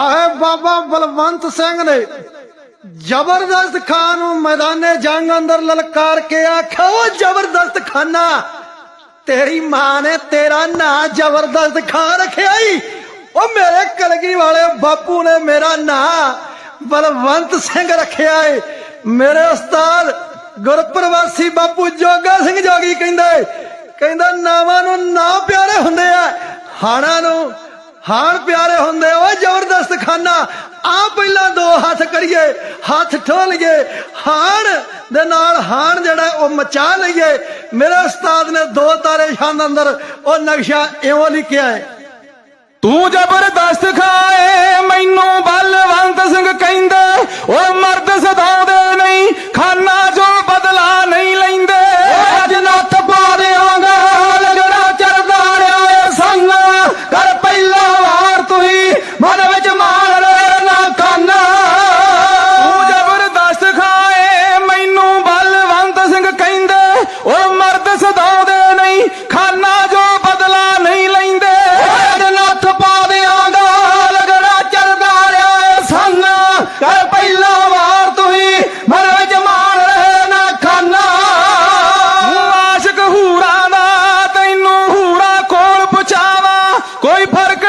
ਆਏ ਬਾਬਾ ਬਲਵੰਤ ਸਿੰਘ ਨੇ ਜ਼ਬਰਦਸਤ ਖਾਨ ਨੂੰ ਮੈਦਾਨੇ ਜੰਗ ਅੰਦਰ ਲਲਕਾਰ ਕੇ ਆਖਿਆ ਉਹ ਜ਼ਬਰਦਸਤ ਖਾਨਾ, ਤੇਰੀ ਮਾਂ ਨੇ ਤੇਰਾ ਨਾਂ ਜ਼ਬਰਦਸਤ ਖਾਨ ਰੱਖਿਆ ਈ। ਉਹ ਮੇਰੇ ਕਲਗੀ ਵਾਲੇ ਬਾਪੂ ਨੇ ਮੇਰਾ ਨਾਂ ਬਲਵੰਤ ਸਿੰਘ ਰੱਖਿਆ ਏ। ਮੇਰੇ ਉਸਤਾਦ ਗੁਰਪ੍ਰਵਾਸੀ ਬਾਪੂ ਜੋਗਾ ਸਿੰਘ ਜੋਗੀ ਕਹਿੰਦੇ, ਕਹਿੰਦਾ ਨਾਵਾਂ ਨੂੰ ਨਾ ਪਿਆਰੇ ਹੁੰਦੇ ਆ, ਹਾਣਾ ਨੂੰ ਹਾਣ ਪਿਆਰੇ ਹੁੰਦੇ ਓਏ ਜ਼ਬਰਦਸਤ ਖਾਨਾ ਆ ਪਹਿਲਾਂ ਦੋ ਹੱਥ ਕਰੀਏ, ਹੱਥ ਠੋਲੀਏ ਹਾਣ ਦੇ ਨਾਲ ਹਾਣ ਜਿਹੜਾ ਉਹ ਮਚਾ ਲਈਏ। ਮੇਰੇ ਉਸਤਾਦ ਨੇ ਦੋ ਤਾਰੇ ਛੰਦ ਅੰਦਰ ਉਹ ਨਕਸ਼ਾ ਇਉਂ ਲਿਖਿਆ ਹੈ। ਤੂੰ ਜ਼ਬਰਦਸਤ ਖਾਏ ਕੋਈ ਫ਼ਰਕ